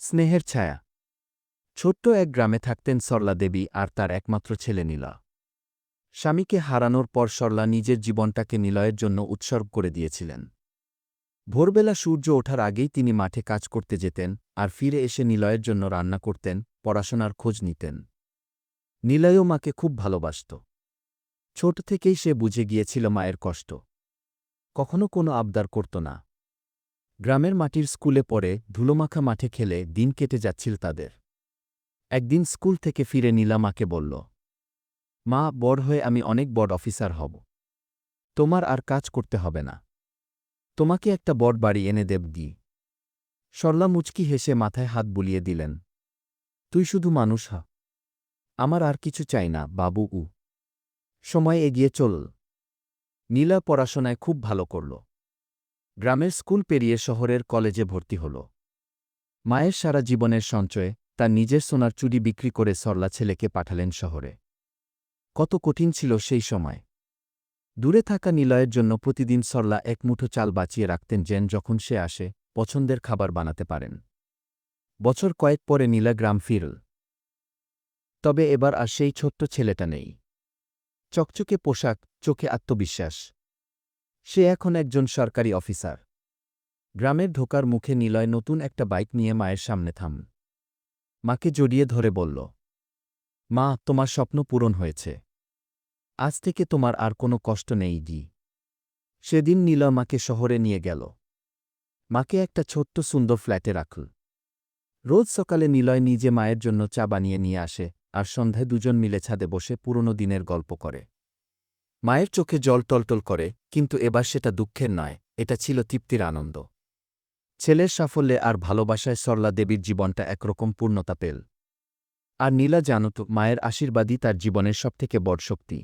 স্নেহের ছায়া। ছোট্ট এক গ্রামে থাকতেন সরলা দেবী আর তার একমাত্র ছেলে নীলা। স্বামীকে হারানোর পর সরলা নিজের জীবনটাকে নিলয়ের জন্য উৎসর্গ করে দিয়েছিলেন। ভোরবেলা সূর্য ওঠার আগেই তিনি মাঠে কাজ করতে যেতেন আর ফিরে এসে নিলয়ের জন্য রান্না করতেন, পড়াশোনার খোঁজ নিতেন। নিলয়ও মাকে খুব ভালোবাসত। ছোট থেকেই সে বুঝে গিয়েছিল মায়ের কষ্ট। কখনো কোনো আবদার করত না। গ্রামের মাটির স্কুলে পড়ে ধুলোমাখা মাঠে খেলে দিন কেটে যাচ্ছিল তাদের। একদিন স্কুল থেকে ফিরে নীলা মাকে বলল, মা, বড় হয়ে আমি অনেক বড় অফিসার হব। তোমার আর কাজ করতে হবে না। তোমাকে একটা বড় বাড়ি এনে দেব দি সরলা মুচকি হেসে মাথায় হাত বুলিয়ে দিলেন, তুই শুধু মানুষ হ। আমার আর কিছু চাই না, বাবু উ। সময় এগিয়ে চল নীলা পড়াশোনায় খুব ভালো করল। গ্রামের স্কুল পেরিয়ে শহরের কলেজে ভর্তি হল। মায়ের সারা জীবনের সঞ্চয়ে তার নিজের সোনার চুরি বিক্রি করে সরলা ছেলেকে পাঠালেন শহরে। কত কঠিন ছিল সেই সময়। দূরে থাকা নিলয়ের জন্য প্রতিদিন সরলা এক মুঠো চাল বাঁচিয়ে রাখতেন যেন যখন সে আসে, পছন্দের খাবার বানাতে পারেন। বছর কয়েক পরে নীলা গ্রাম ফিরল। তবে এবার আর সেই ছোট্ট ছেলেটা নেই। চকচকে পোশাক, চোখে আত্মবিশ্বাস। সে এখন একজন সরকারি অফিসার। গ্রামের ঢোকার মুখে নিলয় নতুন একটা বাইক নিয়ে মায়ের সামনে থাম। মাকে জড়িয়ে ধরে বলল, মা, তোমার স্বপ্ন পূরণ হয়েছে। আজ থেকে তোমার আর কোনো কষ্ট নেই, ডি। সেদিন নীলা মাকে শহরে নিয়ে গেল। মাকে একটা ছোট্ট সুন্দর ফ্ল্যাটে রাখল। রোজ সকালে নিলয় নিজে মায়ের জন্য চা বানিয়ে নিয়ে আসে আর সন্ধ্যায় দুজন মিলে ছাদে বসে পুরনো দিনের গল্প করে। মায়ের চোখে জল টলটল করে, কিন্তু এবার সেটা দুঃখের নয়, এটা ছিল তৃপ্তির আনন্দ। ছেলের সাফল্যে আর ভালোবাসায় সরলা দেবীর জীবনটা একরকম পূর্ণতা পেল। আর নীলা জানত মায়ের আশীর্বাদই তার জীবনের সবথেকে বড় শক্তি।